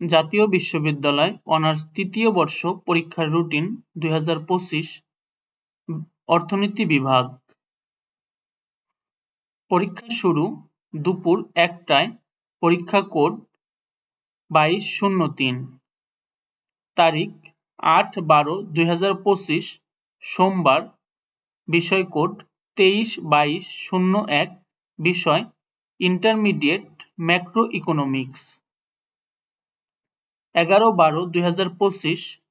জাতীয় বিশ্ববিদ্যালয় অনার্স তৃতীয় বর্ষ পরীক্ষার রুটিন দুই হাজার পঁচিশ, অর্থনীতি বিভাগ। পরীক্ষা শুরু দুপুর একটায়, পরীক্ষা কোড বাইশ শূন্য তিন। তারিখ আট বারো দুই সোমবার, বিষয় কোড তেইশ বাইশ শূন্য এক, বিষয় ইন্টারমিডিয়েট ম্যাক্রো ইকোনমিক্স এগারো বারো দুই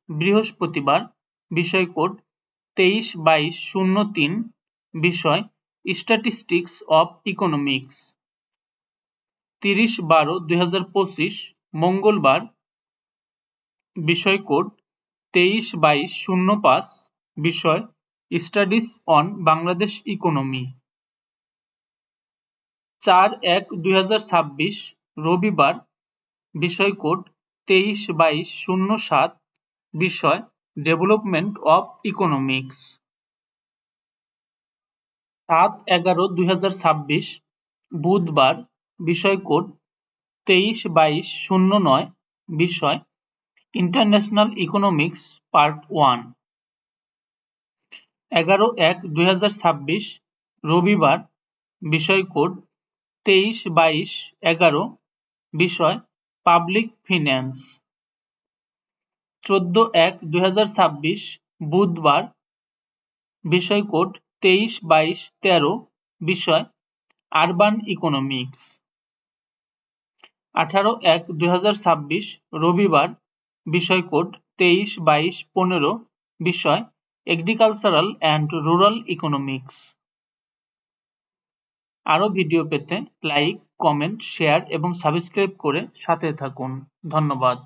বৃহস্পতিবার, বিষয় কোড তেইশ বাইশ শূন্য তিন, বিষয় স্ট্যাটিস্টিক্স অফ ইকোনমিক্স তিরিশ বারো দুই মঙ্গলবার, বিষয় কোড তেইশ বাইশ শূন্য পাঁচ, বিষয় স্টাডিজ অন বাংলাদেশ ইকোনমি চার এক দুই রবিবার, বিষয় কোড তেইশ বাইশ শূন্য সাত বিষয় ডেভেলপমেন্ট অব ইকোনমিক্স সাত এগারো দুই বুধবার বিষয় কোড তেইশ বাইশ শূন্য নয় বিষয় ইন্টারন্যাশনাল ইকোনমিক্স পার্ট ওয়ান এগারো এক দুই রবিবার বিষয় কোড তেইশ বাইশ এগারো বিষয় পাবলিক ফিন্যান্স। চোদ্দ এক দুই বুধবার বিষয় কোড তেইশ বাইশ তেরো, বিষয় আরবান ইকোনমিক্স। আঠারো এক দুই রবিবার বিষয় কোড তেইশ বাইশ পনেরো, বিষয় এগ্রিকালচারাল অ্যান্ড রুরাল ইকোনমিক্স। আরও ভিডিও পেতে লাইক কমেন্ট শেয়ার এবং সাবস্ক্রাইব করে সাথে থাকুন। ধন্যবাদ।